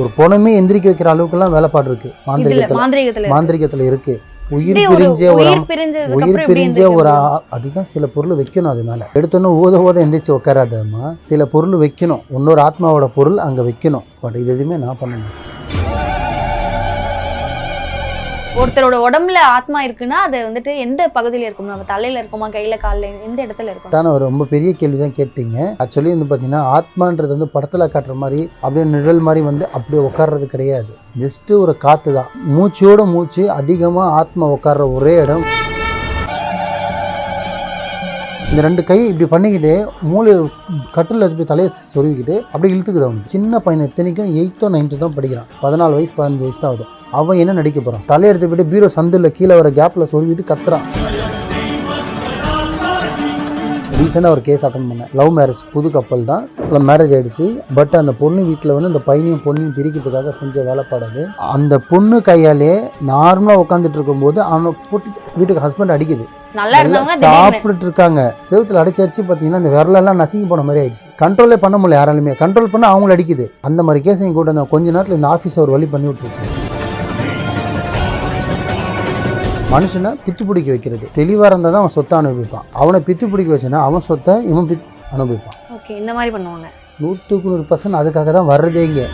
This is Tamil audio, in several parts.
ஒரு பொணமே எந்திரிக்க வைக்கிற அளவுக்குலாம் வேலைப்பாடு இருக்கு மாந்திரிகத்துல. மாந்திரிகத்துல இருக்கு. உயிர் பிரிஞ்ச ஒரு உயிர் பிரிஞ்ச ஒரு அதுதான் சில பொருள் வைக்கணும் அது மேல. எடுத்தோன்னே ஊத ஊத எந்திரிச்சு உட்காராதம்மா சில பொருள் வைக்கணும். இன்னொரு ஆத்மாவோட பொருள் அங்க வைக்கணும். பட் இது எதுவுமே நான் பண்ண ஒருத்தரோட உடம்புல ஆத்மா இருக்குன்னா அது வந்துட்டு எந்த பகுதியில் இருக்கும் நம்ம தலையில இருக்குமா கையில காலில் எந்த இடத்துல இருக்கும்? தானே ஒரு ரொம்ப பெரிய கேள்வி தான் கேட்டீங்க ஆக்சுவலி வந்து பார்த்தீங்கன்னா ஆத்மான்றது வந்து படத்தில் காட்டுற மாதிரி அப்படியே நிழல் மாதிரி வந்து அப்படியே உட்கார்றது கிடையாது. ஜஸ்ட்டு ஒரு காற்று தான் மூச்சோட மூச்சு அதிகமாக ஆத்மா உட்கார்ற ஒரே இடம். இந்த ரெண்டு கை இப்படி பண்ணிக்கிட்டு மூளை கட்டில் வச்சுட்டு தலையை சொருவிக்கிட்டு அப்படியே இழுத்துக்குது அவன். சின்ன பையன் இத்தனைக்கும் எயித்தோ நைன்த்து தான் படிக்கிறான். பதினாலு வயசு பதினஞ்சு வயசு தான் ஆகுது. அவன் என்ன நடிக்க போகிறான் தலையை எடுத்து போயிட்டு பீரோ சந்தில் கீழே வர கேப்பில் சொருவிட்டு கத்துறான். ரீசெண்டாக ஒரு கேஸ் அட்டன் பண்ணேன். லவ் மேரேஜ் புது கப்பல் தான். மேரேஜ் ஆகிடுச்சு பட் அந்த பொண்ணு வீட்டில் வந்து அந்த பையனையும் பொண்ணையும் பிரிக்கிறதுக்காக செஞ்ச வேலைப்பாடு அந்த பொண்ணு கையாலே நார்மலாக உட்காந்துட்டு இருக்கும்போது அவனை போட்டு வீட்டுக்கு ஹஸ்பண்ட் அடிக்குது. நல்லா இருந்தவங்க சாப்பிட்டுட்டு இருக்காங்க செவுத்துல அடிச்சு அடிச்சு பார்த்தீங்கன்னா இந்த விரலெல்லாம் நசுங்கி போன மாதிரி ஆயிடுச்சு. கண்ட்ரோலே பண்ண முடியல யாராலுமே. கண்ட்ரோல் பண்ண அவங்கள அடிக்குது. அந்த மாதிரி கேஸ் எங்க கூட கொஞ்ச நேரத்தில் இந்த ஆஃபீஸ் ஒரு வழி பண்ணி விட்டுருச்சு. மனுஷனை பித்து பிடிக்க வைக்கிறது. தெளிவாக இருந்தால் தான் அவன் சொத்தை அனுபவிப்பான். அவனை பித்து பிடிக்க வச்சுன்னா அவன் சொத்தை இவன் பித் அனுபவிப்பான். ஓகே இந்த மாதிரி பண்ணுவாங்க. நூற்றுக்கு நூறு பர்சன்ட் அதுக்காக தான் வர்றதே இங்கே.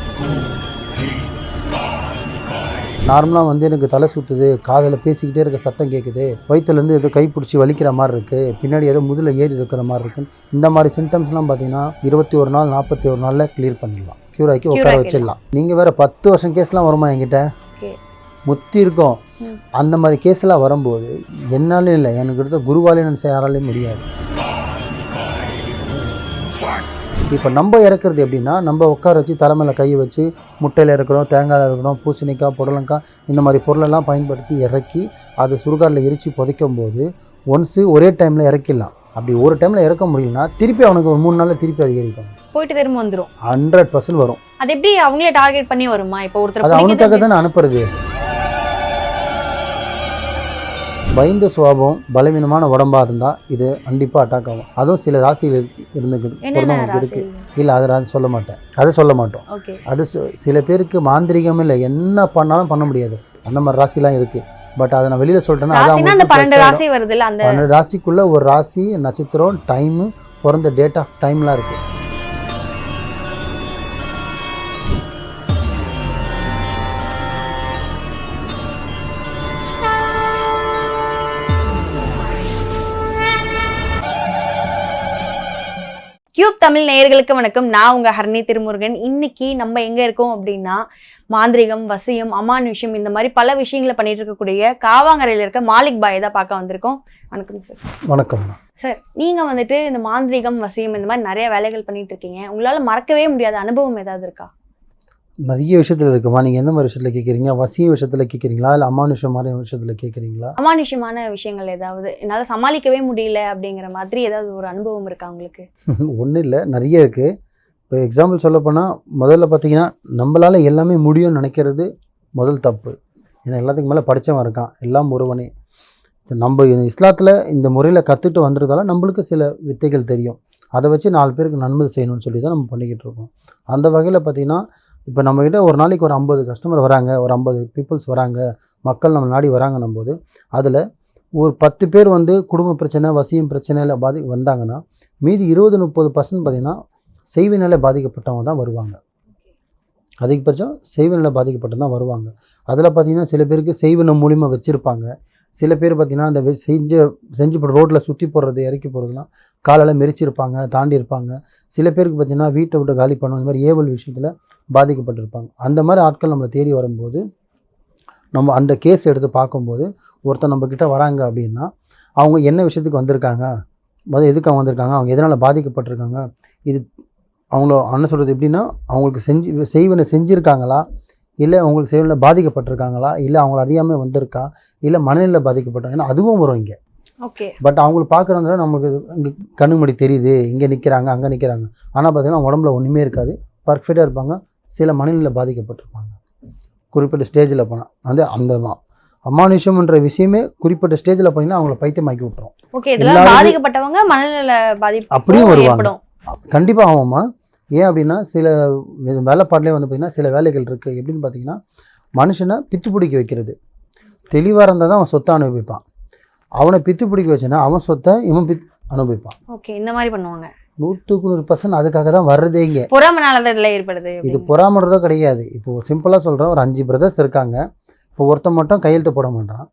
நார்மலாக வந்து எனக்கு தலை சுற்றுது காதில் பேசிக்கிட்டே இருக்க சத்தம் கேட்குது வயிற்றுலேருந்து ஏதோ கை பிடிச்சி வலிக்கிற மாதிரி இருக்குது பின்னாடி ஏதோ முதுல ஏறி இருக்கிற மாதிரி இருக்குன்னு இந்த மாதிரி சிம்டம்ஸ்லாம் பார்த்தீங்கன்னா இருபத்தி ஒரு நாள் நாற்பத்தி ஒரு நாளில் கிளியர் பண்ணிடலாம். க்யூர் ஆக்கி உட்கார. வச்சிடலாம். நீங்கள் வேறு பத்து வருஷம் கேஸ்லாம் வருமா என்கிட்ட? முத்தி இருக்கும். அந்த மாதிரி கேஸ்லாம் வரும்போது என்னாலும் இல்லை. எனக்கு எடுத்த குருவாலே நினச்ச யாராலையும் முடியாது. இப்போ நம்ம இறக்குறது எப்படின்னா நம்ம உட்கார வச்சு தலைமையில கையை வச்சு முட்டையில் இருக்கிறோம் தேங்காயில் இருக்கிறோம் பூசணிக்காய் புடலங்காய் இந்த மாதிரி பொருளெல்லாம் பயன்படுத்தி இறக்கி அதை சுடுகாட்டில் எரித்து புதைக்கும் போது ஒன்ஸு ஒரே டைமில் இறக்கிடலாம். அப்படி ஒரு டைமில் இறக்க முடியலனா திருப்பி அவனுக்கு ஒரு மூணு நாளில் திருப்பி அதிகரிக்கும். போயிட்டு திரும்ப வந்துரும். ஹண்ட்ரட் பர்சன்ட் வரும். அது எப்படி அவங்களே டார்கெட் பண்ணி வருமா? இப்போ ஒருத்தர் அது அவனுக்காக தானே அனுப்புறது. பயந்த சுவாபம் பலவீனமான உடம்பா இருந்தா இது கண்டிப்பா அட்டாக் ஆகும். அதுவும் சில ராசியில் இருந்து என்னென்ன பிறந்தவங்களுக்கு இருக்கு. ராசி இல்லை அதை நான் சொல்ல மாட்டேன். அதை சொல்ல மாட்டோம். அது சில பேருக்கு மாந்திரிகம் இல்லை என்ன பண்ணாலும் பண்ண முடியாது. அந்த மாதிரி ராசிலாம் இருக்கு. பட் அதை நான் வெளியில சொல்லிட்டேன்னா அது ராசினா அந்த அவங்களுக்கு பன்னெண்டு ராசி அந்த பன்னெண்டு ராசிக்குள்ள ஒரு ராசி நட்சத்திரம் டைமு பிறந்த டேட் ஆஃப் டைம்லாம் இருக்கு. கியூப் தமிழ் நேயர்களுக்கு வணக்கம். நான் உங்க ஹர்னி திருமுருகன். இன்னைக்கு நம்ம எங்க இருக்கோம் அப்படின்னா மாந்திரிகம் வசியம் அமானுஷ்யம் இந்த மாதிரி பல விஷயங்களை பண்ணிட்டு இருக்கக்கூடிய காவாங்கரையில இருக்க மாலிக் பாயை தான் பார்க்க வந்திருக்கோம். வணக்கம் சார். வணக்கம். சார் நீங்க வந்துட்டு இந்த மாந்திரிகம் வசியம் இந்த மாதிரி நிறைய வேலைகள் பண்ணிட்டு இருக்கீங்க. உங்களால மறக்கவே முடியாத அனுபவம் ஏதாவது இருக்கா? நிறைய விஷயத்துல இருக்குமா? நீங்க எந்த மாதிரி விஷயத்துல கேட்குறீங்க வசிய விஷயத்துல கேட்குறீங்களா இல்லை அமானுஷம் மாதிரி விஷயத்துல கேட்குறீங்களா அமானுஷ்யமான விஷயங்கள் ஏதாவது? என்னால சமாளிக்கவே முடியல அப்படிங்கிற மாதிரி ஏதாவது ஒரு அனுபவம் இருக்கா உங்களுக்கு? ஒன்றும் இல்லை. நிறைய இருக்குது இப்போ எக்ஸாம்பிள் சொல்லப்போனால் முதல்ல பார்த்தீங்கன்னா நம்மளால் எல்லாமே முடியும்னு நினைக்கிறது முதல் தப்பு. ஏன்னா எல்லாத்துக்கு மேலே படித்தவன் இருக்கான். எல்லாம் ஒருவனே நம்ம இஸ்லாத்தில் இந்த முறையில் கற்றுட்டு வந்ததால நம்மளுக்கு சில வித்தைகள் தெரியும். அதை வச்சு நாலு பேருக்கு நன்மை செய்யணும்னு சொல்லி தான் நம்ம பண்ணிக்கிட்டு இருக்கோம். அந்த வகையில் பார்த்தீங்கன்னா இப்போ நம்மக்கிட்ட ஒரு நாளைக்கு ஒரு ஐம்பது கஸ்டமர் வராங்க ஒரு ஐம்பது பீப்புள்ஸ் வராங்க மக்கள் நம்ம நாடி வராங்கன்னும் போது அதில் ஒரு பத்து பேர் வந்து குடும்ப பிரச்சனை வசியம் பிரச்சனையில் பாதி வந்தாங்கன்னா மீதி இருபது முப்பது பர்சன்ட் பார்த்தீங்கன்னா நிலை பாதிக்கப்பட்டவங்க தான் வருவாங்க. அதிகபட்சம் செய்வினால பாதிக்கப்பட்டு தான் வருவாங்க. அதில் பார்த்தீங்கன்னா சில பேருக்கு செய்வினம் மூலிமா வச்சுருப்பாங்க. சில பேர் பார்த்தீங்கன்னா அந்த வெ- செஞ்ச செஞ்சு போடுற ரோட்டில் சுற்றி போடுறது இறக்கி போகிறதுலாம் காலெல்லாம் மெரிச்சிருப்பாங்க தாண்டி இருப்பாங்க சில பேருக்கு பார்த்தீங்கன்னா வீட்டை விட்டு காலி பண்ணும் இந்த மாதிரி ஏவல் விஷயத்தில் பாதிக்கப்பட்டிருப்பாங்க. அந்த மாதிரி ஆட்கள் நம்மளை தேடி வரும்போது நம்ம அந்த கேஸ் எடுத்து பார்க்கும்போது ஒருத்தர் நம்மக்கிட்ட வராங்க அப்படின்னா அவங்க என்ன விஷயத்துக்கு வந்திருக்காங்க? முதல் எதுக்கு அவங்க வந்திருக்காங்க? அவங்க எதனால் பாதிக்கப்பட்டிருக்காங்க? இது அவங்கள அண்ணன் சொல்கிறது எப்படின்னா அவங்களுக்கு செஞ்சு செய்வனை செஞ்சுருக்காங்களா? இல்லை அவங்களுக்கு செய்வனில் பாதிக்கப்பட்டிருக்காங்களா? இல்லை அவங்கள அறியாமல் வந்திருக்கா? இல்லை மனநிலை பாதிக்கப்பட்டாங்க ஏன்னா அதுவும் வரும் இங்கே. ஓகே. பட் அவங்களுக்கு பார்க்குறவங்க நமக்கு இங்கே கண்ணுமடி தெரியுது. இங்கே நிற்கிறாங்க அங்கே நிற்கிறாங்க. ஆனால் பார்த்தீங்கன்னா உடம்புல ஒன்றுமே இருக்காது. பர்ஃபெக்டாக இருப்பாங்க. சில மனநிலை பாதிக்கப்பட்டிருப்பாங்க. குறிப்பிட்ட ஸ்டேஜில் போனால். வந்து அந்த அமானுஷம்ன்ற விஷயமே குறிப்பிட்ட ஸ்டேஜில் போனீங்கன்னா அவங்கள பைத்தியமாக்கி விட்டுரும். ஓகே இதெல்லாம் பாதிக்கப்பட்டவங்க மனநல பாதிப்பு அப்படியும் வருவாங்க. கண்டிப்பாக ஆகும்மா ஏன் அப்படின்னா சில வேலைப்பாட்டிலே வந்து பார்த்திங்கன்னா சில வேலைகள் இருக்குது எப்படின்னு பார்த்தீங்கன்னா மனுஷனை பித்து பிடிக்க வைக்கிறது. தெளிவாக இருந்தால் தான் அவன் சொத்தை அனுபவிப்பான். அவனை பித்து பிடிக்க வச்சுன்னா அவன் சொத்தை இவன் பித் அனுபவிப்பான். ஓகே இந்த மாதிரி பண்ணுவாங்க. நூற்றுக்கு நூறு பர்சன்ட் அதுக்காக தான் வர்றதே இங்கே. பொறாமனால ஏற்படுது இது. பொறாமறதோ கிடையாது. இப்போ சிம்பிளாக சொல்கிறேன் ஒரு அஞ்சு பிரதர்ஸ் இருக்காங்க. இப்போ ஒருத்தன் மட்டும் கையெழுத்து போட மாட்டான்.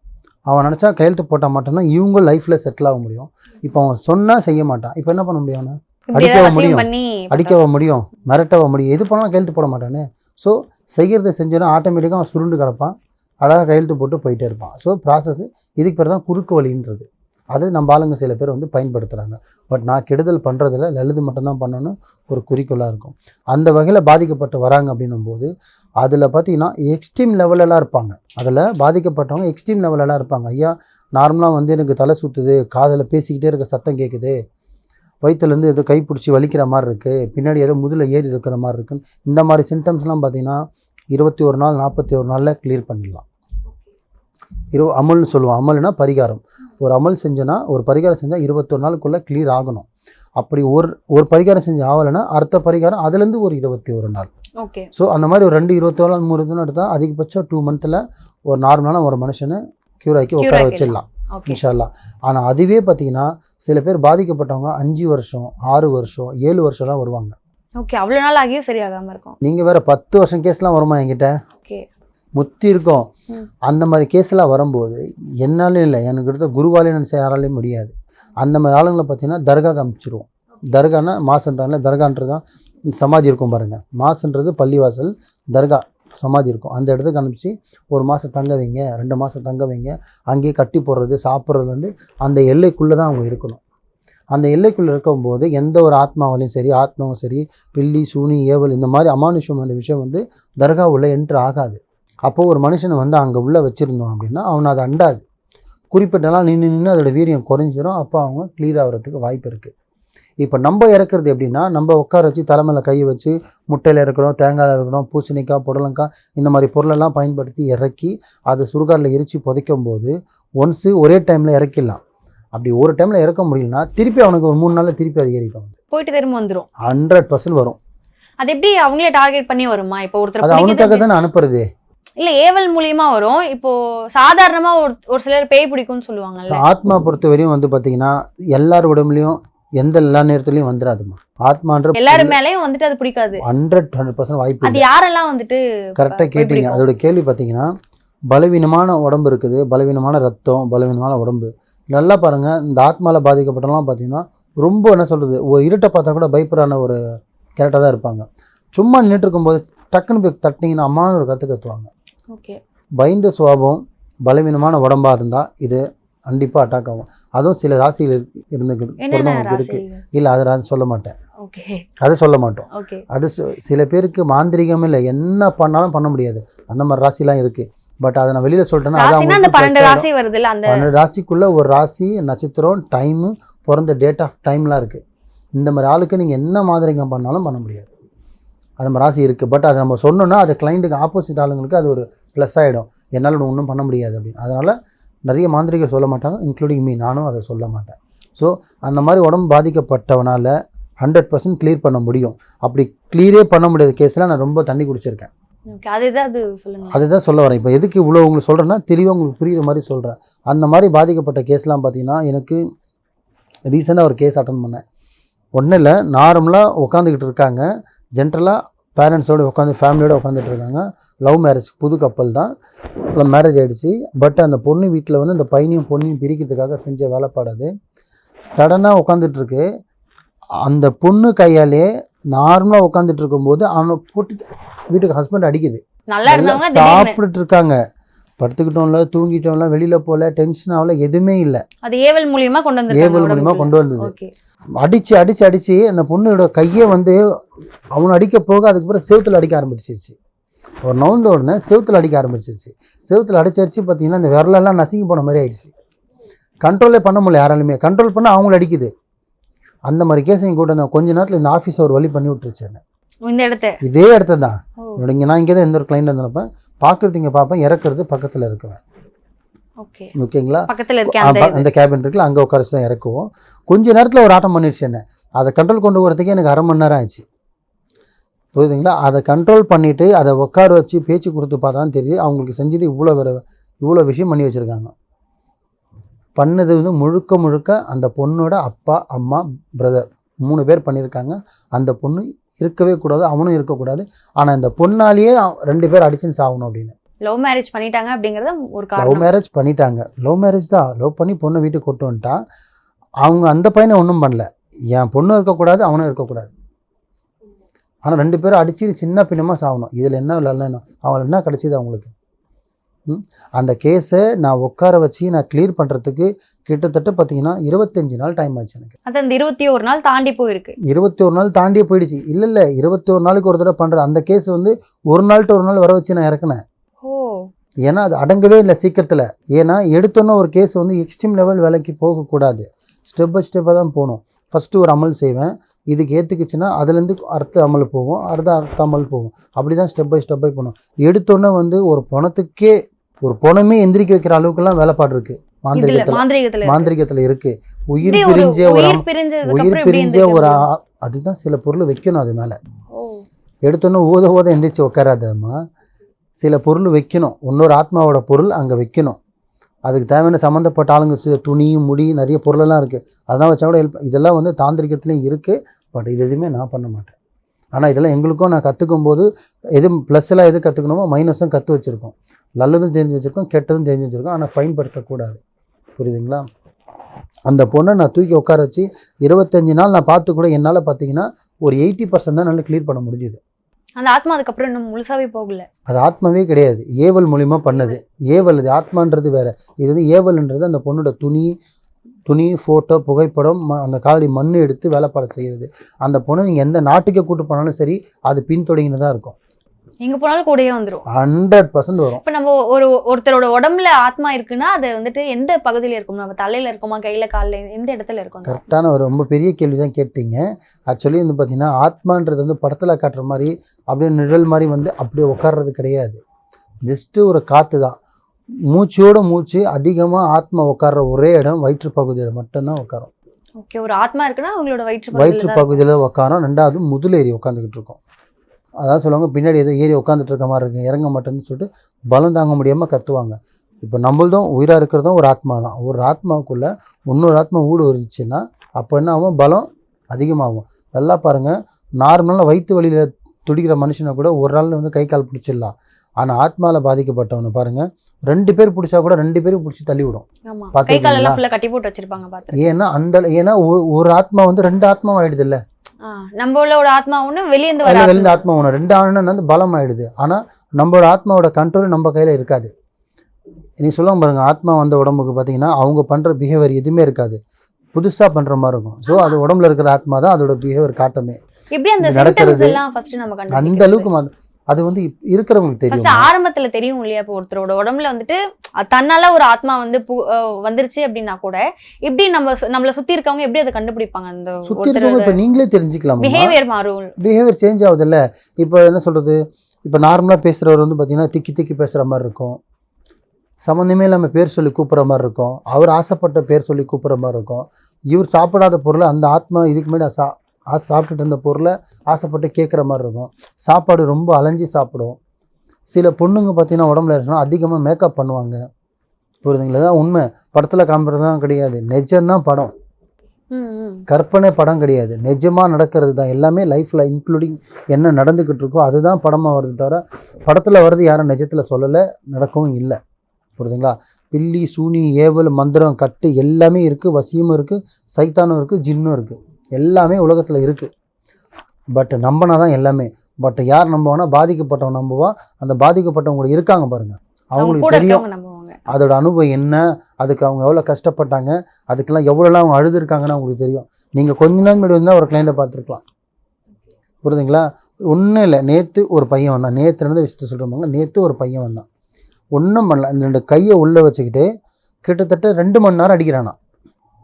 அவன் நினச்சா கையெழுத்து போட்டால் மட்டும்தான் இவங்க லைஃப்பில் செட்டில் ஆக முடியும். இப்போ அவன் சொன்னால் செய்ய மாட்டான். இப்போ என்ன பண்ண முடியும் அவனை? அடிக்கவா முடியும். அடிக்கவா முடியும்? மிரட்டவா முடியும்? எது பண்ணாலும் கையெழுத்து போட மாட்டானே. ஸோ செய்கிறத செஞ்சோன்னா ஆட்டோமேட்டிக்காக அவன் சுருண்டு கிடப்பான். அழகாக கையெழுத்து போட்டு போயிட்டே இருப்பான். ஸோ ப்ராசஸ் இதுக்கு பேர் தான் குறுக்கு வழின்றது. அது நம்ம ஆளுங்க சில பேர் வந்து பயன்படுத்துகிறாங்க பட் நான் கெடுதல் பண்ணுறதில்ல லலிது மட்டும்தான் பண்ணணும்னு ஒரு குறிக்கோளாக இருக்கும். அந்த வகையில் பாதிக்கப்பட்டு வராங்க அப்படின்னும் போது அதில் பார்த்தீங்கன்னா எக்ஸ்ட்ரீம் லெவலெல்லாம் இருப்பாங்க. அதில் பாதிக்கப்பட்டவங்க எக்ஸ்ட்ரீம் லெவலெல்லாம் இருப்பாங்க. ஐயா நார்மலாக வந்து எனக்கு தலை சுற்றுது காதில் பேசிக்கிட்டே இருக்க சத்தம் கேட்குது வயிற்றுலேருந்து ஏதோ கை பிடிச்சி வலிக்கிற மாதிரி இருக்குது பின்னாடி ஏதோ முதுல ஏறி இருக்கிற மாதிரி இருக்குன்னு இந்த மாதிரி சிம்டம்ஸ்லாம் பார்த்தீங்கன்னா இருபத்தி ஒரு நாள் நாற்பத்தி ஒரு நாளில் கிளியர் பண்ணிடலாம். இரு அமல்னு சொல்லுவோம். அமல்னா பரிகாரம். ஒரு அமல் செஞ்சோன்னா ஒரு பரிகாரம் செஞ்சால் இருபத்தொரு நாளுக்குள்ளே கிளியர் ஆகணும். அப்படி ஒரு ஒரு பரிகாரம் செஞ்சு ஆகலைன்னா அடுத்த பரிகாரம் அதுலேருந்து ஒரு இருபத்தி ஒரு நாள். ஓகே. ஸோ அந்த மாதிரி ஒரு ரெண்டு இருபத்தோரு நாள் மூணு எடுத்தால் அதிகபட்சம் டூ மந்த்தில் ஒரு நார்மலான ஒரு மனுஷனை க்யூர் ஆக்கி உட்கார. வச்சிடலாம். இன்ஷால்லா ஆனால் அதுவே பார்த்தீங்கன்னா சில பேர் பாதிக்கப்பட்டவங்க அஞ்சு வருஷம் ஆறு வருஷம் ஏழு வருஷம்லாம் வருவாங்க. ஓகே அவ்வளவு நாள் ஆகியும் சரியாகாம இருக்கும். நீங்கள் வேற பத்து வருஷம் கேஸ்லாம் வருமா என்கிட்ட? ஓகே முத்தி இருக்கும். அந்த மாதிரி கேஸ்லாம் வரும்போது என்னாலும் இல்லை எனக்கு எடுத்த குருவாலே நினச்ச யாராலையும் முடியாது. அந்த மாதிரி ஆளுங்களை பார்த்தீங்கன்னா தர்கா காமிச்சிருவோம் தர்கானா மாசுன்றாங்களே தர்கான்றது தான் சமாதி இருக்கும் பாருங்கள் மாசுன்றது பள்ளிவாசல் தர்கா. சமாதி இருக்கும். அந்த இடத்துக்கு அனுப்பிச்சு ஒரு மாதம் தங்க வைங்க ரெண்டு மாதம் தங்க வைங்க. அங்கேயே கட்டி போடுறது சாப்பிட்றது வந்து அந்த எல்லைக்குள்ளே தான் அவங்க இருக்கணும். அந்த எல்லைக்குள்ளே இருக்கும்போது எந்த ஒரு ஆத்மாவிலையும் சரி ஆத்மாவும் சரி பில்லி சூனி ஏவல் இந்த மாதிரி அமானுஷமான விஷயம் வந்து தர்கா உள்ளே என்ட்ரு ஆகாது. அப்போது ஒரு மனுஷனை வந்து அங்கே உள்ளே வச்சுருந்தோம் அப்படின்னா அவனை அதை அண்டாது. குறிப்பிட்டனால் நின்று நின்று அதோட வீரியம் குறைஞ்சிரும். அப்போ அவங்க கிளியர் ஆகிறதுக்கு வாய்ப்பு இருக்குது இப்போ நம்ம இறக்குறது எப்படின்னா நம்ம உட்கார வச்சு தலைமையில கையை வச்சு முட்டையில் இறக்குறோம் தேங்காய் இறக்குறோம் பூசணிக்காய் புடலங்காய் இந்த மாதிரி பொருளெல்லாம் பயன்படுத்தி இறக்கி அதை சுடுகாட்டில் எரித்து புதைக்கும் போது ஒன்ஸு ஒரே டைமில் இறக்கிடலாம். அப்படி ஒரு டைமில் இறக்க முடியலனா திருப்பி அவனுக்கு ஒரு மூணு நாளில் திருப்பி அதிகரிக்கும் போயிட்டு திரும்ப வந்துரும். ஹண்ட்ரட் பர்சன்ட் வரும். அது எப்படி அவங்களே டார்கெட் பண்ணி வருமா? இப்போ ஒருத்தர் அது அவனுக்காக தானே அனுப்புறது. இல்ல ஏவல் மூலியமா வரும். இப்போ சாதாரணமா ஒரு ஒரு சிலர் பேய் பிடிக்கும்னு ஸோ சொல்லுவாங்கல்ல. ஆத்மா பொறுத்த வரையும் வந்து பார்த்தீங்கன்னா எல்லார் உடம்புலையும் எந்த எல்லா நேரத்துலையும் வந்துடாதுமா ஆத்மான்ற எல்லாரும் மேலயும் வந்துட்டு அது பிடிக்காது. ஹண்ட்ரட் ஹண்ட்ரட் பர்சன்ட் வாய்ப்பு அது யாரெல்லாம் வந்துட்டு கரெக்டாக கேட்டீங்க? அதோட கேள்வி பார்த்தீங்கன்னா பலவீனமான உடம்பு இருக்குது பலவீனமான ரத்தம் பலவீனமான உடம்பு. நல்லா பாருங்கள் இந்த ஆத்மாவில் பாதிக்கப்பட்டவங்களாம் பார்த்தீங்கன்னா ரொம்ப என்ன சொல்கிறது ஒரு இருட்டை பார்த்தா கூட பயப்படான ஒரு கேரக்டர் தான் இருப்பாங்க. சும்மா நின்றுட்டு இருக்கும்போது டக்குன்னு போய் தட்டினீங்கன்னா அம்மான்னு ஒரு கற்று கத்துவாங்க. ஓகே. பயந்த சுவாபம் பலவீனமான உடம்பாக இருந்தால் இது கண்டிப்பாக அட்டாக் ஆகும். அதுவும் சில ராசியில் இருந்து என்னென்ன பிறந்தவங்களுக்கு ராசி இருக்குது இல்லை அதை நான் சொல்ல மாட்டேன். ஓகே. அதை சொல்ல மாட்டோம். அது சில பேருக்கு மாந்திரிகம் இல்லை. என்ன பண்ணாலும் பண்ண முடியாது. அந்த மாதிரி ராசிலாம் இருக்குது பட் அதை நான் வெளியில் சொல்லிட்டேன்னா அந்த அவங்களுக்கு பன்னெண்டு ராசி வருதுல்ல அந்த ஆயிடும். பன்னெண்டு ராசிக்குள்ளே ஒரு ராசி நட்சத்திரம் டைமு பிறந்த டேட் ஆஃப் டைம்லாம் இருக்குது இந்த மாதிரி ஆளுக்கு நீங்கள் என்ன மாந்திரிகம் பண்ணாலும் பண்ண முடியாது. அந்த மாதிரி ராசி இருக்குது பட் அதை நம்ம சொன்னோன்னா அது கிளைண்ட்டுக்கு ஆப்போசிட் ஆளுங்களுக்கு அது ஒரு ப்ளஸ் ஆகிடும் என்னால் ஒன்றும் பண்ண முடியாது அப்படின்னு. அதனால் நிறைய மாந்திரிகள் சொல்ல மாட்டாங்க இன்க்ளூடிங் மீ நானும் அதை சொல்ல மாட்டேன். ஸோ அந்த மாதிரி உடம்பு பாதிக்கப்பட்டவனால் ஹண்ட்ரட் பர்சன்ட் க்ளியர் பண்ண முடியும். அப்படி க்ளியரே பண்ண முடியாத கேஸில் நான் ரொம்ப தண்ணி குடிச்சிருக்கேன். அதுதான் சொல்ல வரேன். இப்போ எதுக்கு இவ்வளோ உங்களுக்கு சொல்கிறேன்னா தெளிவாக உங்களுக்கு புரியுற மாதிரி சொல்கிறேன் அந்த மாதிரி பாதிக்கப்பட்ட கேஸ்லாம் பார்த்தீங்கன்னா எனக்கு ரீசெண்டாக ஒரு கேஸ் அட்டன் பண்ணேன். ஒன்றும் இல்லை நார்மலாக உட்காந்துக்கிட்டு இருக்காங்க. ஜென்ரலாக பேரண்ட்ஸோடு உட்காந்து ஃபேமிலியோடு உட்காந்துட்டு இருக்காங்க லவ் மேரேஜ் புது கப்பல் தான். மேரேஜ் ஆகிடுச்சு பட் அந்த பொண்ணு வீட்டில் வந்து அந்த பையனையும் பொண்ணையும் பிரிக்கிறதுக்காக செஞ்ச வேலைப்பாடு அது. சடனாக உட்காந்துட்ருக்கு. அந்த பொண்ணு கையாலே நார்மலாக உட்காந்துட்டு இருக்கும்போது அவனை போட்டு வீட்டுக்கு ஹஸ்பண்ட் அடிக்குது. சாப்பிட்டுட்டு இருக்காங்க படுத்துக்கிட்டோம்ல தூங்கிட்டோம்ல வெளியில போல டென்ஷன் ஆகல எதுவுமே இல்லை. அது ஏவல் மூலியமா கொண்டு வந்திருக்காங்க ஏவல் மூலியமா. கொண்டு வந்தது. அடிச்சு அடிச்சு அடிச்சு அந்த பொண்ணோட கையை வந்து அவனை அடிக்க போக அதுக்கு பிறகு செவுத்துல அடிக்க ஆரம்பிச்சிருச்சு. ஒரு நவுந்த உடனே செவுத்துல அடிக்க ஆரம்பிச்சிருச்சு. செவுத்துல அடிச்சரிச்சு பார்த்தீங்கன்னா இந்த விரலெல்லாம் நசுங்கி போன மாதிரி ஆயிடுச்சு. கண்ட்ரோலே பண்ண முடியல யாராலுமே. கண்ட்ரோல் பண்ண அவங்கள அடிக்குது. அந்த மாதிரி கேஸையும் கூட நான் கொஞ்ச நேரத்தில் இந்த ஆஃபீஸ் ஒரு வழி பண்ணி விட்டுருச்சு என்னை. இந்த இடத்த. இதே இடத்துல தான். இங்கே நான் இங்கே தான் எந்த ஒரு கிளைண்ட் வந்திருப்பேன் பார்க்குறது இங்கே பார்ப்பேன் இறக்குறது பக்கத்தில் இருக்குவேன். ஓகே. ஓகேங்களா? பக்கத்துல இருக்க அந்த கேபின் இருக்குல்ல அங்கே உட்கார தான் இறக்குவோம். கொஞ்ச நேரத்தில் ஒரு ஆட்டம் பண்ணிடுச்சு என்ன? அதை கண்ட்ரோல் கொண்டு வரதுக்கே எனக்கு அரை மணி நேரம் ஆச்சு புரியுதுங்களா? அதை கண்ட்ரோல் பண்ணிவிட்டு அதை உட்கார வச்சு பேச்சு கொடுத்து பார்த்தா தெரியுது அவங்களுக்கு செஞ்சது இவ்வளோ வேறு இவ்வளோ விஷயம் பண்ணி வச்சுருக்காங்க. பண்ணது வந்து முழுக்க முழுக்க அந்த பொண்ணோட அப்பா அம்மா பிரதர் மூணு பேர் பண்ணியிருக்காங்க. அந்த பொண்ணு இருக்கவே கூடாது அவனும் இருக்கக்கூடாது. ஆனால் இந்த பொண்ணாலேயே ரெண்டு பேர் அடிச்சுன்னு சாகணும் அப்படின்னு. லவ் மேரேஜ் பண்ணிட்டாங்க அப்படிங்கறது ஒரு லவ் மேரேஜ் பண்ணிட்டாங்க. லவ் மேரேஜ் தான். லவ் பண்ணி பொண்ணை வீட்டுக்கு கொண்டு வந்துட்டா. அவங்க அந்த பையனை ஒன்றும் பண்ணல. என் பொண்ணும் இருக்கக்கூடாது அவனும் இருக்கக்கூடாது. ஆனால் ரெண்டு பேரும் அடிச்சு சின்ன பின்னமாக சாகணும். இதில் என்ன இல்லைன்னா அவன் என்ன கிடச்சிது அவங்களுக்கு? அந்த கேஸை நான் உட்கார வச்சு நான் கிளியர் பண்ணுறதுக்கு கிட்டத்தட்ட பார்த்தீங்கன்னா இருபத்தஞ்சி நாள் டைம் ஆச்சு எனக்கு. அது அந்த இருபத்தி ஒரு நாள் தாண்டி போயிருக்கு. இருபத்தி ஒரு நாள் தாண்டியே போயிடுச்சு. இல்லை இல்லை இருபத்தி ஒரு நாளைக்கு ஒரு தடவை பண்ணுற அந்த கேஸ் வந்து ஒரு நாள் to ஒரு நாள் வர வச்சு நான் இறக்குனேன். ஓ. ஏன்னா அது அடங்கவே இல்லை சீக்கிரத்தில். ஏன்னா எடுத்தோன்னே ஒரு கேஸ் வந்து எக்ஸ்ட்ரீம் லெவல் வேலைக்கு போகக்கூடாது. ஸ்டெப் பை ஸ்டெப்பாக தான் போகணும். ஃபஸ்ட்டு ஒரு அமல் செய்வேன். இதுக்கு ஏற்றுக்குச்சுன்னா அதுலேருந்து அடுத்த அமல் போகும் அடுத்த அடுத்த அமல் போகும். அப்படி தான் ஸ்டெப் பை ஸ்டெப் பை போகணும். எடுத்தோன்னே வந்து ஒரு பணத்துக்கே ஒரு பணமே எந்திரிக்க வைக்கிற அளவுக்குலாம் வேலைப்பாடு இருக்குது இதுல மாந்திரிகத்தில். மாந்திரிகத்துல இருக்கு. உயிர் பிரிஞ்ச ஒரு உயிர் பிரிஞ்ச ஒரு அதுதான் சில பொருள் வைக்கணும் அது மேலே. எடுத்தோன்னே ஊத ஊத எந்திரிச்சு உட்காராதம்மா சில பொருள் வைக்கணும். இன்னொரு ஆத்மாவோட பொருள் அங்கே வைக்கணும். அதுக்கு தேவையான சம்மந்தப்பட்ட ஆளுங்க துணி முடி நிறைய பொருளெல்லாம் இருக்குது அதெல்லாம் வச்சா கூட ஹெல்ப் இதெல்லாம் வந்து தாந்திரிகத்துலேயும் இருக்குது பட் இது எதுவுமே நான் பண்ண மாட்டேன். ஆனால் இதெல்லாம் எங்களுக்கும் நான் கற்றுக்கும் போது எது ப்ளஸ் எல்லாம் எது கற்றுக்கணுமோ மைனஸும் கற்று வச்சுருக்கோம். நல்லதும் தெரிஞ்சு வச்சுருக்கோம் கெட்டதும் தெரிஞ்சு வச்சுருக்கோம் ஆனால் பயன்படுத்தக்கூடாது. புரியுதுங்களா? அந்த பொண்ணை நான் தூக்கி உட்கார வச்சு இருபத்தஞ்சி நாள் நான் பார்த்து கூட என்னால் பார்த்தீங்கன்னா ஒரு எயிட்டி பர்சன்ட் தான் என்னால் க்ளியர் பண்ண முடிஞ்சுது. அந்த ஆத்மா அதுக்கப்புறம் இன்னும் முழுசாவே போகல. அது ஆத்மாவே கிடையாது. ஏவல் மூலிமா பண்ணது. ஏவல் இது ஆத்மான்றது வேற. இது வந்து ஏவல்ன்றது அந்த பொண்ணோட துணி துணி ஃபோட்டோ புகைப்படம் ம- அந்த காலடி மண் எடுத்து வேலைப்பாடு செய்கிறது அந்த பொண்ணை நீங்கள் எந்த நாட்டுக்கே கூட்டு போனாலும் சரி அது பின்தொடங்கின்னு தான் இருக்கும். எங்க போனாலும் கூடயே வந்துரும். ஹண்ட்ரட் பர்சன்ட் வரும். இப்ப நம்ம ஒரு ஒருத்தரோட உடம்புல ஆத்மா இருக்குன்னா அது வந்துட்டு எந்த பகுதியில இருக்கும் நம்ம தலையில இருக்குமா கையில கால்ல எந்த இடத்துல இருக்கும் கரெக்டான ஒரு ரொம்ப பெரிய கேள்வி தான் கேட்டீங்க. ஆக்சுவலி வந்து பார்த்தீங்கன்னா ஆத்மான்றது வந்து படத்தில் காட்டுற மாதிரி அப்படியே நிழல் மாதிரி வந்து அப்படியே உட்கார்றது கிடையாது. ஜஸ்ட்டு ஒரு காற்று தான். மூச்சோட மூச்சு அதிகமாக ஆத்மா உட்கார்ற ஒரே இடம் வயிற்று பகுதியில் மட்டும்தான் உட்காரும். ஓகே ஒரு ஆத்மா இருக்குன்னா அவங்களோட வயிற்று வயிற்று பகுதியில உட்காரோம். ரெண்டாவது முதல் ஏறி உட்காந்துக்கிட்டு இருக்கோம். அதாவது சொல்லுவாங்க பின்னாடி ஏதோ ஏறி உட்காந்துட்டு இருக்க மாதிரி இருக்கு இறங்க மாட்டேன்னு சொல்லிட்டு பலம் தாங்க முடியாமல் கத்துவாங்க. இப்போ நம்மளதும் உயிராக இருக்கிறதும் ஒரு ஆத்மா தான். ஒரு ஆத்மாவுக்குள்ளே இன்னொரு ஆத்மா ஊடு வந்துச்சுன்னா அப்போ என்ன ஆகும்? பலம் அதிகமாகும். நல்லா பாருங்கள் நார்மலாக வயிற்று வலியில் துடிக்கிற மனுஷனை கூட ஒரு நாள் வந்து கை கால் பிடிச்சிடலாம். ஆனால் ஆத்மாவில் பாதிக்கப்பட்டவனை பாருங்கள் ரெண்டு பேர் பிடிச்சா கூட ரெண்டு பேரும் பிடிச்சி தள்ளி விடும் ஏன்னா அந்த ஏன்னா ஒரு- ஒரு ஆத்மா வந்து ரெண்டு ஆத்மா ஆயிடுது இல்லை நம்மளோட ஆத்மா ஒண்ணு வெளிய இருந்து வர அதில் ஆத்மா. ஒன்று ரெண்டு ஆணுன்னா வந்து பலம் ஆயிடுது ஆனால் நம்மளோட ஆத்மாவோட கண்ட்ரோல் நம்ம கையில் இருக்காது. நீ சொல்லுவாங்க பாருங்க ஆத்மா வந்த உடம்புக்கு பார்த்தீங்கன்னா அவங்க பண்ணுற பிஹேவியர் எதுவுமே இருக்காது. புதுசாக பண்ணுற மாதிரி இருக்கும். ஸோ அது உடம்புல இருக்கிற ஆத்மா தான் அதோட பிஹேவியர் காட்டமே. எப்படி அந்த நடக்கிறது அந்த அளவுக்கு அது வந்து இருக்கிறவங்களுக்கு தெரியும். ஆரம்பத்துல தெரியும் இல்லையா இப்போ ஒருத்தரோட உடம்புல வந்துட்டு தன்னால ஒரு ஆத்மா வந்து வந்துருச்சு அப்படின்னா கூட எப்படி நம்ம நம்மள சுத்தி இருக்கவங்க எப்படி அதை கண்டுபிடிப்பாங்க அந்த சுற்றி இருக்கவங்க இப்போ நீங்களே தெரிஞ்சுக்கலாம்? பிஹேவியர் மாறும். பிஹேவியர் சேஞ்ச் ஆகுதுல்ல. இப்போ என்ன சொல்கிறது இப்போ நார்மலாக பேசுகிறவர் வந்து பார்த்தீங்கன்னா திக்கி திக்கி பேசுகிற மாதிரி இருக்கும். சம்மந்தமே இல்லாமல் பேர் சொல்லி கூப்பிட்ற மாதிரி இருக்கும். அவர் ஆசைப்பட்ட பேர் சொல்லி கூப்பிட்ற மாதிரி இருக்கும். இவர் சாப்பிடாத பொருளை அந்த ஆத்மா இதுக்கு முன்னாடி சா ஆ சாப்பிட்டுட்டு இருந்த பொருளை ஆசைப்பட்டு கேட்குற மாதிரி இருக்கும். சாப்பாடு ரொம்ப அலைஞ்சு சாப்பிடும். சில பொண்ணுங்க பார்த்தீங்கன்னா உடம்புல இருக்கணும் அதிகமாக மேக்கப் பண்ணுவாங்க. புரியுதுங்களா? இதான் உண்மை. படத்தில் காமிக்கிறது தான் கிடையாது. நிஜம்தான் படம். கற்பனை படம் கிடையாது. நிஜமாக நடக்கிறது தான். எல்லாமே லைஃப்பில் இன்க்ளூடிங் என்ன நடந்துக்கிட்டு இருக்கோ அதுதான் படமாக வருது தவிர படத்தில் வர்றது யாரும் நிஜத்தில் சொல்லலை நடக்கவும் இல்லை. புரியுதுங்களா? பில்லி சூனி ஏவல் மந்திரம் கட்டு எல்லாமே இருக்குது வசியமும் இருக்குது சைத்தானும் இருக்குது ஜின்னும் இருக்குது எல்லாமே உலகத்தில் இருக்குது பட் நம்பினா தான் எல்லாமே. பட் யார் நம்புவானா பாதிக்கப்பட்டவன் நம்புவா. அந்த பாதிக்கப்பட்டவங்க இருக்காங்க பாருங்க. அவங்க அவங்களுக்கு தெரியும். அதோட அனுபவம் என்ன? அதுக்கு அவங்க எவ்வளோ கஷ்டப்பட்டாங்க? அதுக்கெல்லாம் எவ்வளோலாம் அவங்க அழுதுருக்காங்கன்னு அவங்களுக்கு தெரியும். நீங்கள் கொஞ்ச நாள் முன்னாடி வந்தால் ஒரு கிளைண்ட்டை பார்த்துருக்கலாம். புரியுதுங்களா? ஒன்றும் இல்லை. நேற்று ஒரு பையன் வந்தான். நேற்று நடந்த விஷயத்த சொல்கிறவங்க நேற்று ஒரு பையன் வந்தான். ஒன்றும் பண்ணல. இந்த ரெண்டு கையை உள்ளே வச்சுக்கிட்டு கிட்டத்தட்ட ரெண்டு மணி நேரம் அடிக்கிறானா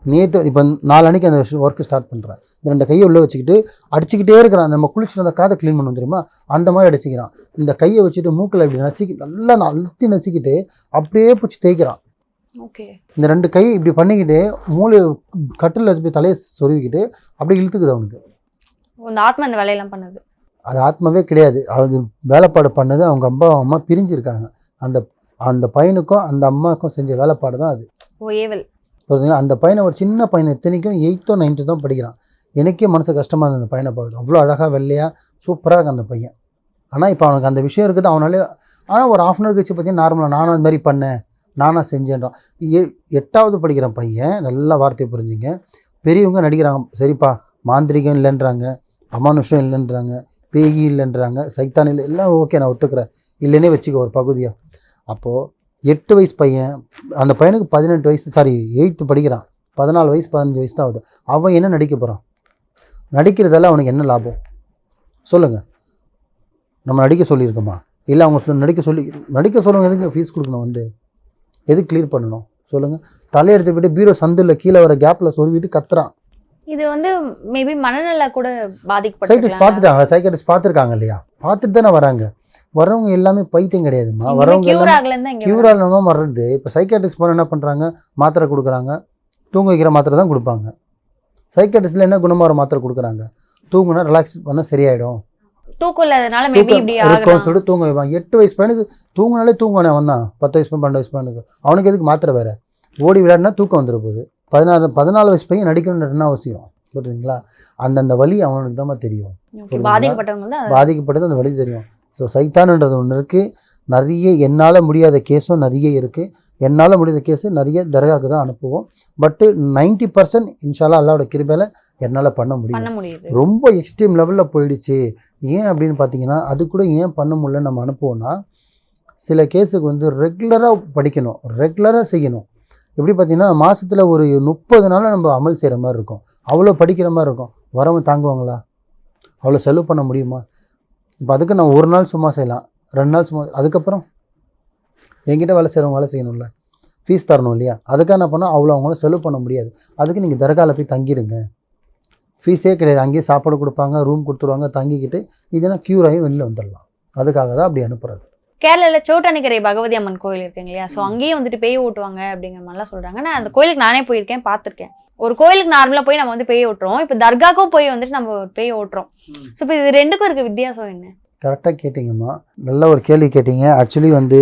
நேற்று இப்போ நாலு அந்த ஒர்க்கு ஸ்டார்ட் பண்ணுறான் இந்த ரெண்டு கையை உள்ளே வச்சுக்கிட்டு அடிச்சுக்கிட்டே இருக்கிறான். நம்ம குளிச்சுட்டு அந்த காதை க்ளீன் பண்ண தெரியுமா? அந்த மாதிரி அடிச்சுக்கிறான். இந்த கையை வச்சுட்டு மூக்கில் இப்படி நசுக்கி நல்லா அழுத்தி நசுக்கிட்டு அப்படியே பிடிச்சி தேய்க்கிறான். ஓகே. இந்த ரெண்டு கை இப்படி பண்ணிக்கிட்டு மூளை கட்டில் போய் தலையை சொருவிக்கிட்டு அப்படியே இழுத்துக்குது அவனுக்கு. இந்த ஆத்மா இந்த வேலையெல்லாம் பண்ணுது. அது ஆத்மாவே கிடையாது. அது வேலைப்பாடு பண்ணது அவங்க அப்பா அம்மா பிரிஞ்சிருக்காங்க. அந்த அந்த பையனுக்கும் அந்த அம்மாவுக்கும் செஞ்ச வேலைப்பாடு தான் அது. ஓ ஏவல். பார்த்தீங்களா? அந்த பையனை ஒரு சின்ன பையன் இத்தனைக்கும் எயித்தோ நைன்த்து தான் படிக்கிறான். எனக்கே மனசு கஷ்டமாக இருந்தது அந்த பையனை பார்க்குறது அவ்வளோ அழகாக வெள்ளையாக சூப்பராக இருக்கும் அந்த பையன். ஆனால் இப்போ அவனுக்கு அந்த விஷயம் இருக்குது. அவனாலே ஆனால் ஒரு ஆஃப் அன் ஹவர் கழிச்சு பார்த்தீங்கன்னா நார்மலாக நானும் அது மாதிரி பண்ணேன். நானாக செஞ்சேன்றான். எ எட்டாவது படிக்கிற பையன். நல்ல வார்த்தையை புரிஞ்சுங்க. பெரியவங்க நடிக்கிறாங்க. சரிப்பா மாந்திரிகம் இல்லைன்றாங்க. அமானுஷம் இல்லைன்றாங்க. பேகி இல்லைன்றாங்க. சைத்தான் இல்லை எல்லாம் ஓகே நான் ஒத்துக்கிறேன். இல்லைன்னே வச்சுக்கோ ஒரு பகுதியாக அப்போது எட்டு வயசு பையன் அந்த பையனுக்கு பதினெட்டு வயசு சாரி எயித்து படிக்கிறான். பதினாலு வயசு பதினஞ்சு வயசு தான் ஆகுது. அவன் என்ன நடிக்க போகிறான் நடிக்கிறதால அவனுக்கு என்ன லாபம்? சொல்லுங்கள் நம்ம நடிக்க சொல்லியிருக்கோமா? இல்லை அவங்க நடிக்க சொல்லி நடிக்க சொல்லுங்க எதுக்கு ஃபீஸ் கொடுக்கணும் வந்து? எது கிளியர் பண்ணணும்? சொல்லுங்கள் தலையடிச்சு போயிட்டு பீரோ சந்தில் கீழே வர கேப்பில் சொல்லிவிட்டு கத்துறான். இது வந்து மேபி மனநல கூட சைக்கிஸ் பாதிக்கப்பட்டிருக்கலாம் பார்த்துட்டாங்க சைக்கிஸ் பார்த்துருக்காங்க இல்லையா? பார்த்துட்டு தானே வராங்க. வரவங்க எல்லாமே பைத்தியம் கிடையாதுமா வரவங்க கியூர் ஆகலன்னு வர்றது இப்போ சைக்காட்ரிஸ்ட் போனால் என்ன பண்ணுறாங்க மாத்திரை கொடுக்குறாங்க. தூங்க வைக்கிற மாத்திரை தான் கொடுப்பாங்க. சைக்காட்ரிஸ்டில் என்ன குணமாற மாத்திரை கொடுக்குறாங்க? தூங்குனா ரிலாக்ஸ் பண்ண சரியாயிடும். தூக்கம் இல்லாதனால மேபி இப்படி ஆகலாம் சொல்லிட்டு தூங்க வைப்பாங்க. எட்டு வயசு பையனுக்கு தூங்கினாலே தூங்குவானே அவன் தான். பத்து வயசு பையன் பன்னெண்டு வயசு பையனுக்கு. அவனுக்கு எதுக்கு மாத்திரை வேற? ஓடி விளையாடினா தூக்கம் வந்துட போகுது. பதினாறு பதினாலு வயசு பையன் நடிக்கணும்னு என்ன அவசியம். புரியுதுங்களா? அந்தந்த வலி அவனுக்கு தான் தெரியும். பாதிக்கப்பட்டது அந்த வழி தெரியும். ஸோ சைத்தான்ன்றது ஒன்று இருக்குது நிறைய என்னால் முடியாத கேஸும் நிறைய இருக்குது என்னால் முடியாத கேஸு நிறைய தர்காவுக்கு தான் அனுப்புவோம். பட்டு நைன்ட்டி பர்சன்ட் இன்ஷால்லா அல்லாவோட கிருபையில் என்னால் பண்ண முடியும். ரொம்ப எக்ஸ்ட்ரீம் லெவலில் போயிடுச்சு. ஏன் அப்படின்னு பார்த்தீங்கன்னா அது கூட ஏன் பண்ண முடியல நம்ம அனுப்புவோம்னா சில கேஸுக்கு வந்து ரெகுலராக படிக்கணும். ரெகுலராக செய்யணும். எப்படி பார்த்தீங்கன்னா மாதத்தில் ஒரு முப்பது நாள் நம்ம அமல் செய்கிற மாதிரி இருக்கும். அவ்வளோ படிக்கிற மாதிரி இருக்கும். வரவன் தாங்குவாங்களா? அவ்வளோ செலவு பண்ண முடியுமா? இப்போ அதுக்கு நான் ஒரு நாள் சும்மா செய்யலாம். ரெண்டு நாள் சும்மா அதுக்கப்புறம் என்கிட்ட வேலை செய்கிறவங்க வேலை செய்யணும்ல. ஃபீஸ் தரணும் இல்லையா? அதுக்காக என்ன பண்ணால் அவ்வளோ அவங்களால செலவு பண்ண முடியாது. அதுக்கு நீங்கள் தர்காவில் போய் தங்கிடுங்க ஃபீஸே கிடையாது. அங்கேயே சாப்பாடு கொடுப்பாங்க ரூம் கொடுத்துருவாங்க தங்கிக்கிட்டு இதுனா க்யூர் ஆகி வெளில வந்துடலாம். அதுக்காக தான் அப்படி அனுப்புறது. கேரளாவில் சோட்டானிக்கரை பகவதி அம்மன் கோயில் இருக்குங்க இல்லையா? ஸோ அங்கேயே வந்துட்டு பேய் ஓட்டுவாங்க அப்படிங்கிற மாதிரிலாம் சொல்கிறாங்க நான் அந்த கோயிலுக்கு நானே போயிருக்கேன் பார்த்துருக்கேன். ஒரு கோயிலுக்கு நார்மலா போய் நம்ம வந்து பேய் ஓட்டுறோம். இப்போ தர்காக்கும் போய் வந்துட்டு நம்ம ஒரு பேய் ஓட்டுறோம். ஸோ இப்போ இது ரெண்டுக்கும் இருக்க வித்தியாசம் என்ன? கரெக்டாக கேட்டிங்கம்மா. நல்ல ஒரு கேள்வி கேட்டிங்க. ஆக்சுவலி வந்து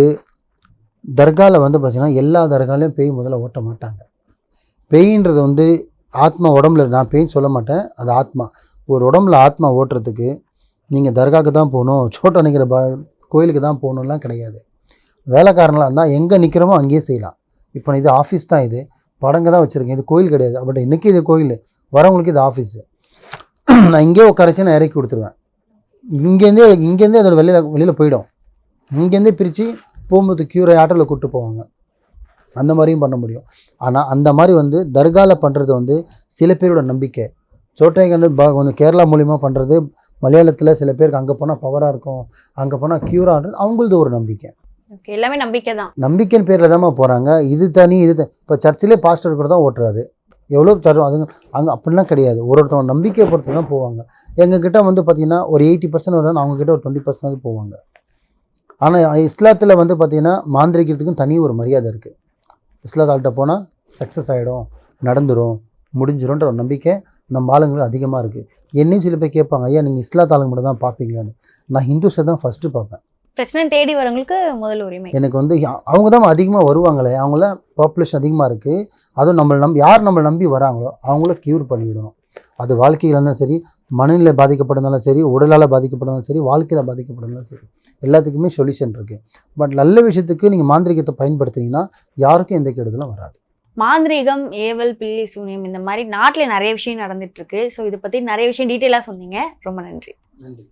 தர்காவில் வந்து பார்த்தீங்கன்னா எல்லா தர்காலையும் பேய் முதல்ல ஓட்ட மாட்டாங்க. பேயின்றது வந்து ஆத்மா உடம்புல நான் பேய்ன்னு சொல்ல மாட்டேன். அது ஆத்மா. ஒரு உடம்புல ஆத்மா ஓட்டுறதுக்கு நீங்கள் தர்காவுக்கு தான் போகணும். சோட்டை நிற்கிற ப கோயிலுக்கு தான் போகணும்லாம் கிடையாது. வேலைக்காரங்களாக இருந்தால் எங்கே நிற்கிறோமோ அங்கேயே செய்யலாம். இப்போ இது ஆஃபீஸ் தான் இது. படங்க தான் வச்சுருக்கேன். இது கோயில் கிடையாது. பட் இன்றைக்கி இது கோயில். வரவங்களுக்கு இது ஆஃபீஸு நான் இங்கேயே உட்காரச்சு நான் இறக்கி கொடுத்துருவேன். இங்கேருந்தே இங்கேருந்தே அதோட வெளியில் வெளியில் போயிடும். இங்கேருந்தே பிரித்து போகும்போது க்யூரை ஆட்டோவில் கூப்பிட்டு போவாங்க. அந்த மாதிரியும் பண்ண முடியும். ஆனால் அந்த மாதிரி வந்து தர்காவில் பண்ணுறது வந்து சில பேரோட நம்பிக்கை. சோட்டை கண்டு கொஞ்சம் கேரளா மூலிமா பண்ணுறது மலையாளத்தில் சில பேருக்கு அங்கே போனால் பவராக இருக்கும். அங்கே போனால் க்யூராக அவங்களது ஒரு நம்பிக்கை. ஓகே எல்லாமே நம்பிக்கை தான். நம்பிக்கையின் பேரில் தாம்மா போகிறாங்க இது தனி இது இப்போ சர்ச்சிலே பாஸ்டர் கூட தான் ஓட்டுறாரு. எவ்வளோ தரும் அது அங்கே அப்படிலாம் கிடையாது. ஒரு ஒருத்தவங்க நம்பிக்கையை பொறுத்து தான் போவாங்க. எங்ககிட்ட வந்து பார்த்திங்கன்னா ஒரு எயிட்டி பர்சன்ட் வரும் அவங்கக்கிட்ட ஒரு டுவெண்ட்டி பர்சன்ட் போவாங்க. ஆனால் இஸ்லாத்தில் வந்து பார்த்திங்கன்னா மாந்திரிக்கிறதுக்கும் தனி ஒரு மரியாதை இருக்குது இஸ்லாத்தாள்கிட்ட போனால் சக்ஸஸ் ஆகிடும் நடந்துடும் முடிஞ்சிடும்ன்ற ஒரு நம்பிக்கை நம்ம ஆளுங்களுக்கு அதிகமாக இருக்குது என்னையும் சில பேர் கேட்பாங்க ஐயா நீங்கள் இஸ்லாத் ஆளுங்க மட்டும் தான் பார்ப்பீங்களான்னு. நான் ஹிந்துஸை தான் ஃபஸ்ட்டு பார்ப்பேன். பிரச்சனை தேடி வரவங்களுக்கு முதல் உரிமை. எனக்கு வந்து அவங்க தான் அதிகமாக வருவாங்களே அவங்கள பாப்புலேஷன் அதிகமாக இருக்குது அதுவும் நம்மளை நம்பி யார் நம்மளை நம்பி வராங்களோ அவங்கள க்யூர் பண்ணிவிடணும். அது வாழ்க்கையில் இருந்தாலும் சரி மனநிலை பாதிக்கப்பட்டிருந்தாலும் சரி உடலால் பாதிக்கப்பட்டிருந்தாலும் சரி வாழ்க்கையில் பாதிக்கப்பட்டிருந்தாலும் சரி எல்லாத்துக்குமே சொல்யூஷன் இருக்குது பட் நல்ல விஷயத்துக்கு நீங்கள் மாந்திரிகத்தை பயன்படுத்துனீங்கன்னா யாருக்கும் எந்த கெடுதலும் வராது. மாந்திரீகம் ஏவல் பில்லி சூனியம் இந்த மாதிரி நாட்டில் நிறைய விஷயம் நடந்துட்டு இருக்கு ஸோ இதை பத்தி நிறைய விஷயம் டீட்டெயிலாக சொன்னீங்க. ரொம்ப நன்றி. நன்றி.